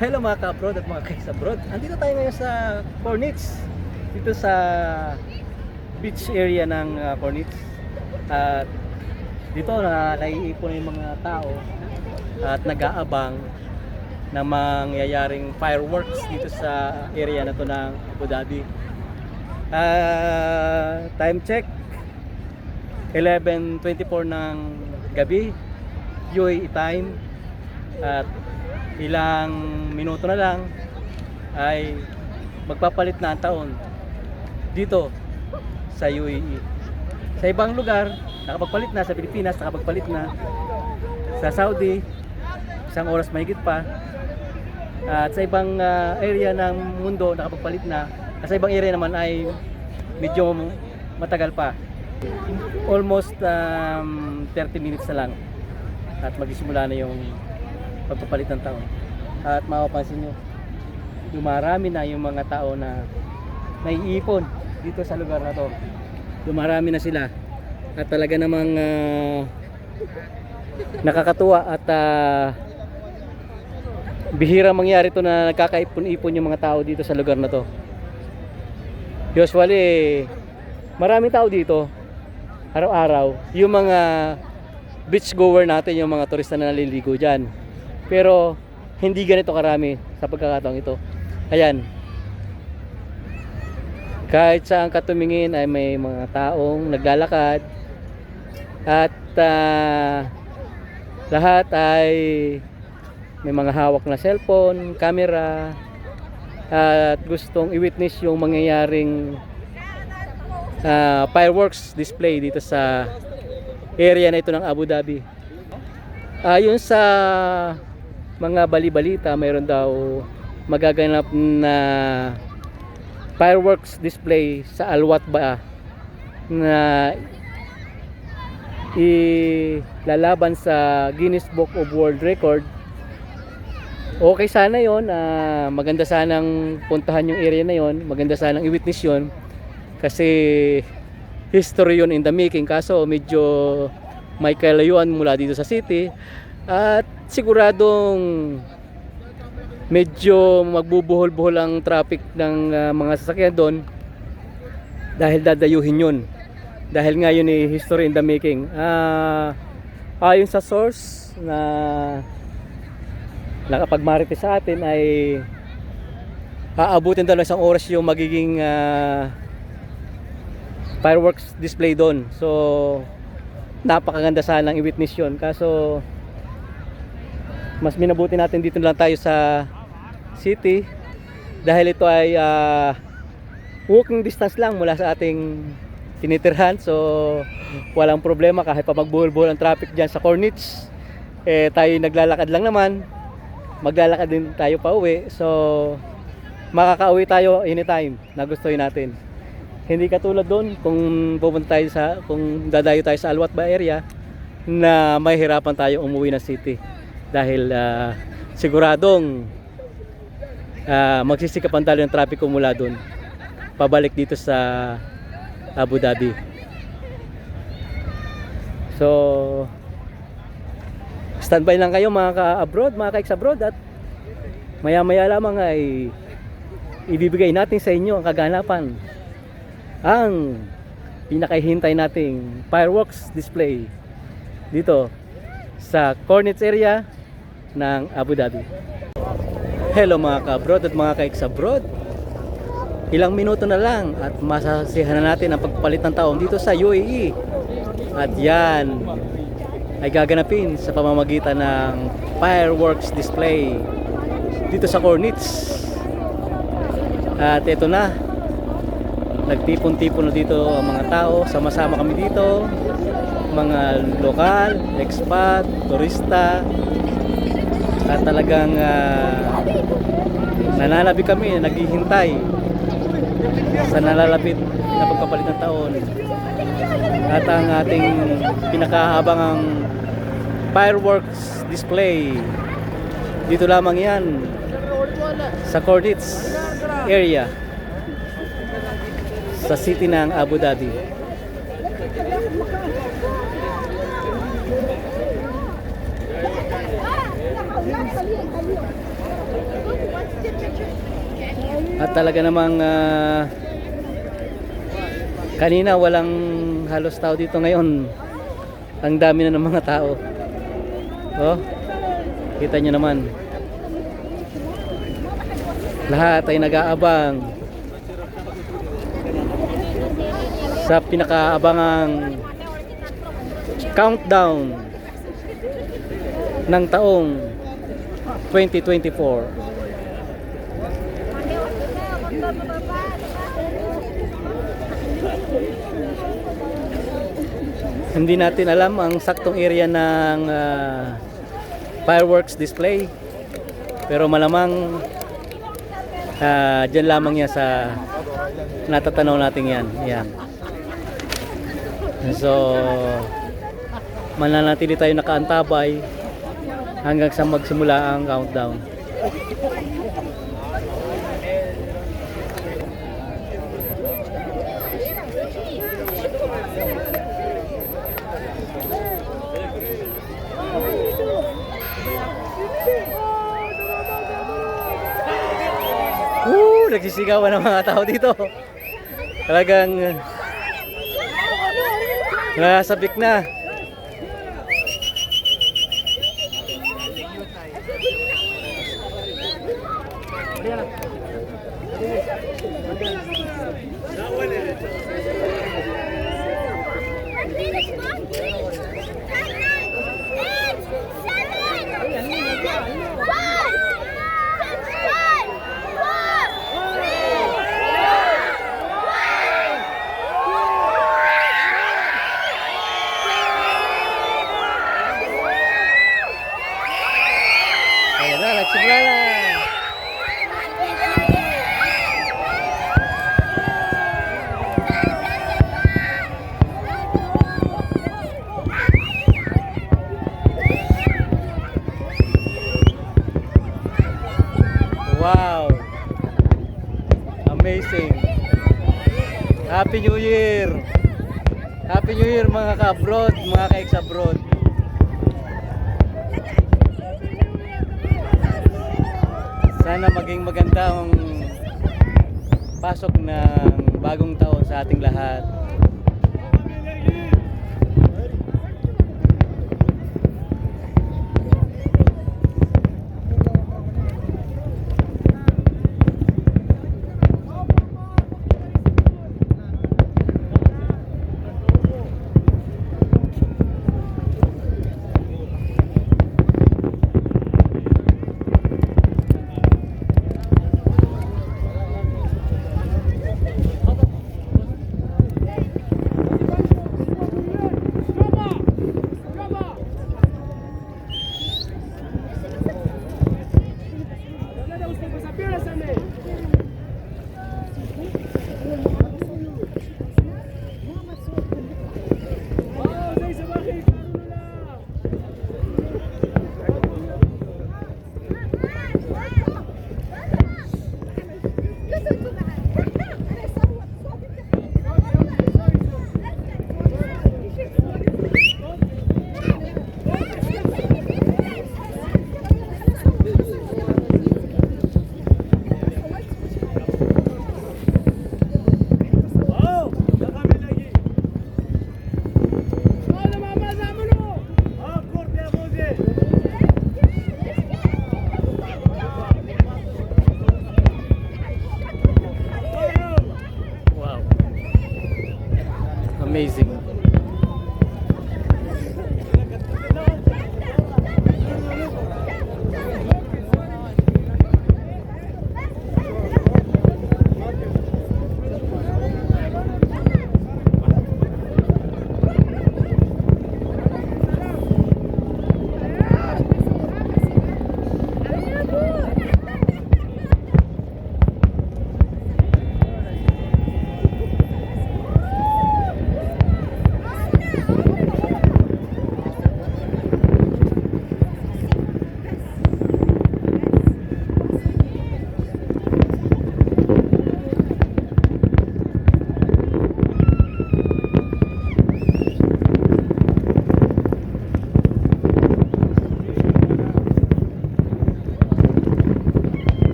Hello mga ka-abroad at mga kais-abroad. Andito tayo ngayon sa Cornits. Dito sa beach area ng uh, Cornits. At dito na naiipon yung mga tao at nag-aabang ng mangyayaring fireworks dito sa area na to ng Abu Dhabi. Ah, time check 11.24 ng gabi UAE time at ilang minuto na lang ay magpapalit na ang taon dito sa UAE. Sa ibang lugar, nakapagpalit na sa Pilipinas, nakapagpalit na sa Saudi, isang oras mahigit pa. At sa ibang ah, area ng mundo, nakapagpalit na. At sa ibang area naman ay medyo matagal pa. Almost um, 30 minutes na lang. At magsisimula na yung pagpapalit ng taon. At mapapansin nyo, dumarami na yung mga tao na naiipon dito sa lugar na to. Dumarami na sila. At talaga namang ah, nakakatuwa at ah, bihira mangyari to na nagkakaipon-ipon yung mga tao dito sa lugar na to. Usually, maraming tao dito araw-araw. Yung mga beach goer natin, yung mga turista na naliligo dyan. Pero hindi ganito karami sa pagkakataong ito. Ayan. Kahit saan ka tumingin ay may mga taong naglalakad at ah, lahat ay may mga hawak na cellphone, camera at gustong i-witness yung mangyayaring ah, fireworks display dito sa area na ito ng Abu Dhabi. Ayon sa mga bali-balita, mayroon daw magaganap na fireworks display sa Al Watba na ilalaban sa Guinness Book of World Record. Okay sana yon, ah, maganda sanang puntahan yung area na yon, maganda sanang i-witness yon kasi history yun in the making kaso medyo may kalayuan mula dito sa city at siguradong medyo magbubuhol-buhol ang traffic ng ah, mga sasakyan doon dahil dadayuhin yun dahil nga yun eh, history in the making Ah, ayon sa source na nakapagmarite sa atin ay aabutin daw ng isang oras yung magiging ah, fireworks display doon. So, napakaganda sanang i-witness yun. Kaso, mas minabuti natin dito lang tayo sa city dahil ito ay ah, walking distance lang mula sa ating tinitirhan. So, walang problema kahit pa magbuhol-buhol ang traffic dyan sa Cornich. Eh, tayo naglalakad lang naman. Maglalakad din tayo pa uwi. So, makakauwi tayo anytime na gustuhin natin. Hindi katulad doon kung pupunta tayo sa kung dadayo tayo sa Alwat ba area na mahirapan tayo umuwi ng city dahil ah, siguradong ah, magsisikapan tayo ng trapiko mula doon pabalik dito sa Abu Dhabi. So standby lang kayo mga ka-abroad, mga ka-ex-abroad at maya-maya lamang ay ibibigay natin sa inyo ang kaganapan ang pinakahintay nating fireworks display dito sa Cornets area ng Abu Dhabi. Hello mga ka-abroad at mga ka-ex-abroad. Ilang minuto na lang at masasihan na natin ang pagpalit ng taon dito sa UAE. At yan ay gaganapin sa pamamagitan ng fireworks display dito sa Cornets. At ito na, nagtipon-tipon na dito ang mga tao, sama-sama kami dito, mga lokal, expat, turista, at talagang ah, nananabi kami, naghihintay sa nalalapit na pagpapalit ng taon. At ang ating pinakaabangang fireworks display dito lamang yan sa Cornets area sa city ng Abu Dhabi. At talaga namang ah, kanina walang halos tao dito ngayon. Ang dami na ng mga tao. Oh, kita nyo naman. Lahat ay nag-aabang sa pinakaabangang countdown ng taong 2024. Hindi natin alam ang saktong area ng ah, fireworks display. Pero malamang ah, dyan lamang yan sa natatanaw natin yan. Yan. So, mananatili tayo nakaantabay hanggang sa magsimula ang countdown. Woo! Nagsisigawan ng mga tao dito. Talagang nasabik na. Ayan na, nagsimula na. Wow! Amazing! Happy New Year! Happy New Year mga ka-abroad, mga ka-ex-abroad. Sana maging maganda ang pasok ng bagong taon sa ating lahat. Amazing.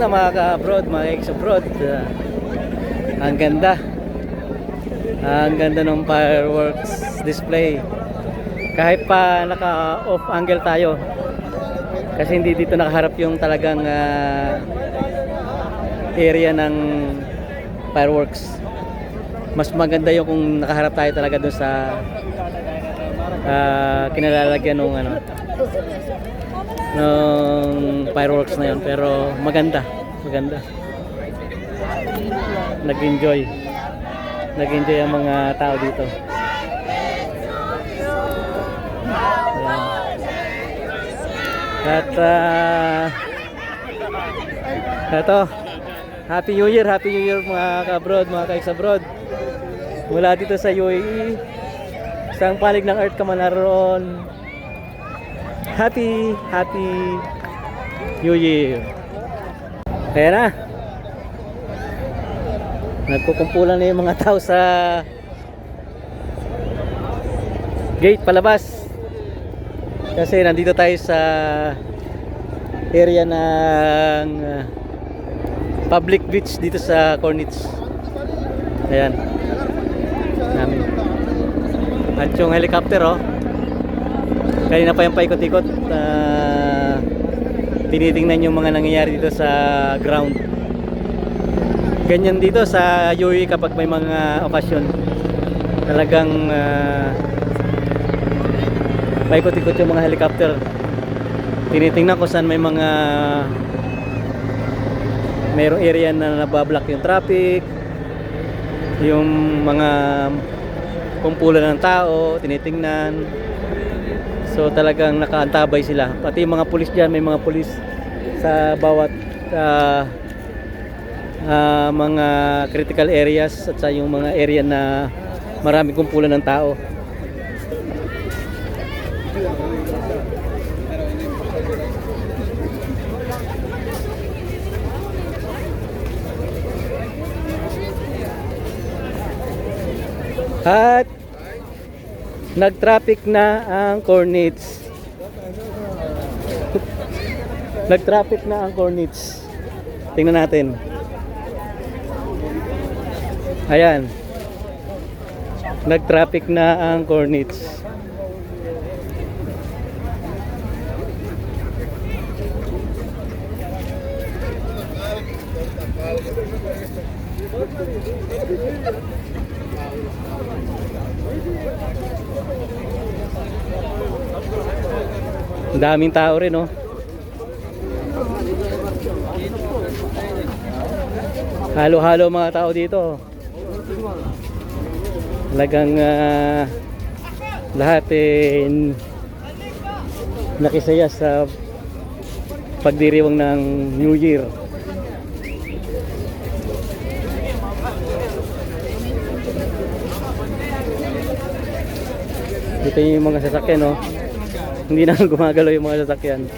Na mga ka-abroad, mga ex-abroad. Ah, ang ganda. ang ganda ng fireworks display. Kahit pa naka-off angle tayo. Kasi hindi dito nakaharap yung talagang ah, area ng fireworks. Mas maganda yung kung nakaharap tayo talaga dun sa ah, kinalalagyan ng ano ng fireworks na yun pero maganda maganda. Nag-enjoy. Nag-enjoy ang mga tao dito. Ayan. at uh, eto. Happy new year happy new year mga ka-abroad mga ka-ex-abroad mula dito sa UAE sa palig ng earth ka man naroon happy happy new year. Kaya na. Nagkukumpulan na yung mga tao sa gate palabas. Kasi nandito tayo sa area ng uh, public beach dito sa Cornits. Ayan. Namin. At yung helicopter oh. Kanina pa yung paikot-ikot. Uh, tinitingnan yung mga nangyayari dito sa ground. Ganyan dito sa UAE kapag may mga okasyon. Talagang uh, paikot-ikot yung mga helicopter. Tinitingnan ko saan may mga mayroong area na nabablock yung traffic yung mga kumpulan ng tao tinitingnan so talagang nakaantabay sila. Pati yung mga pulis dyan may mga pulis sa bawat ah, ah, mga critical areas at sa yung mga area na maraming kumpulan ng tao. At nag-traffic na ang Cornets. nag-traffic na ang Cornets. Tingnan natin. Ayan. Nag-traffic na ang Cornets. Daming tao rin, oh. Halo-halo mga tao dito. Talagang ah, lahat eh nakisaya sa pagdiriwang ng New Year. Dito yung mga sasakyan, no? Hindi na gumagalaw yung mga sasakyan.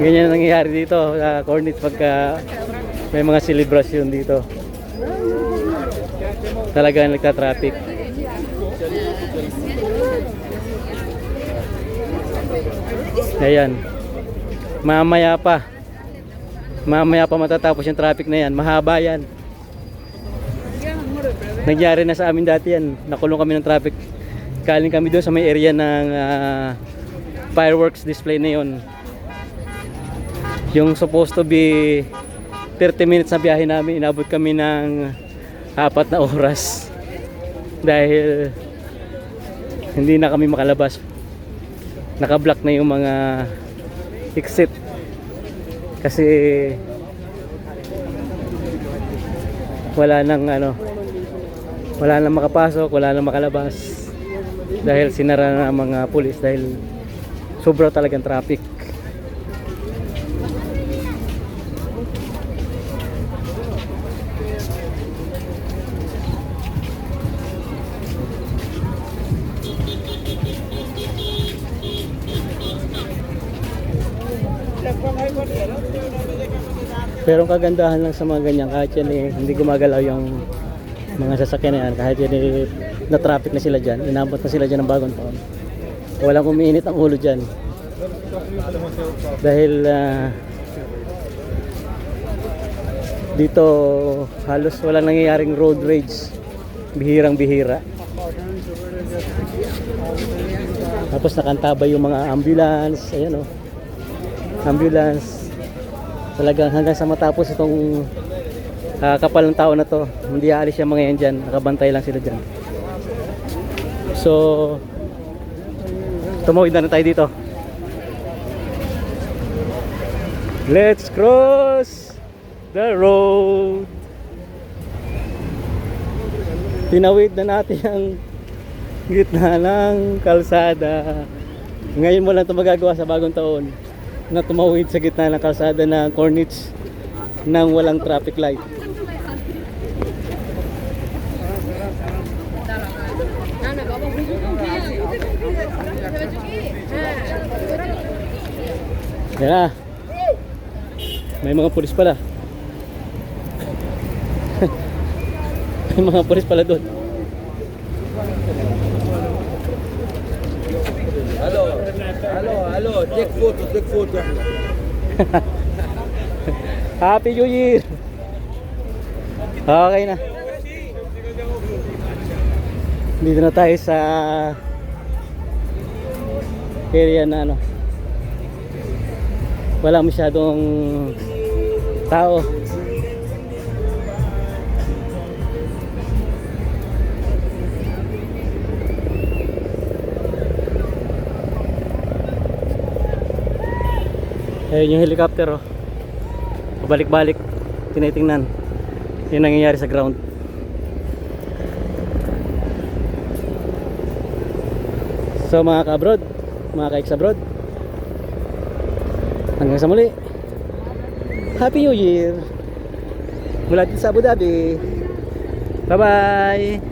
Ganyan ang nangyayari dito sa Cornets pagka may mga celebration dito. Talagang nagta-traffic. Ayan. Mamaya pa. Mamaya pa matatapos yung traffic na yan. Mahaba yan. Nangyari na sa amin dati yan. Nakulong kami ng traffic. Kaling kami doon sa may area ng ah, fireworks display na yon. Yung supposed to be 30 minutes na biyahe namin, inabot kami ng apat na oras. Dahil hindi na kami makalabas. Naka-block na yung mga exit. Kasi wala nang ano wala nang makapasok, wala nang makalabas dahil sinara na ang mga pulis dahil sobra talagang traffic. Pero ang kagandahan lang sa mga ganyan, kahit yan eh, hindi gumagalaw yung mga sasakyan na yan, kahit yan eh, na-traffic na sila dyan, inabot na sila dyan ng bagong taon. Walang umiinit ang ulo dyan. Dahil ah, dito halos walang nangyayaring road rage. Bihirang bihira. Tapos nakantabay yung mga ambulance, ayan o. Ambulance. Talagang hanggang sa matapos itong ah, kapal ng tao na to, hindi aalis yung mga yan dyan. Nakabantay lang sila dyan. So, tumawid na, na tayo dito. Let's cross the road. Tinawid na natin ang gitna ng kalsada. Ngayon mo lang ito magagawa sa bagong taon na tumawid sa gitna ng kalsada ng Cornich nang walang traffic light. Yan na. May mga pulis pala. May mga pulis pala doon. Hello, hello, hello. Take photo, take photo. Happy New Year! Okay na. Dito na tayo sa area na ano. Wala masyadong tao. Ayun yung helicopter oh. Pabalik-balik. Tinitingnan. Yung nangyayari sa ground. So mga ka-abroad, mga ka abroad hanggang sa muli. Happy New Year! Mula dito sa Abu Dhabi. Bye-bye!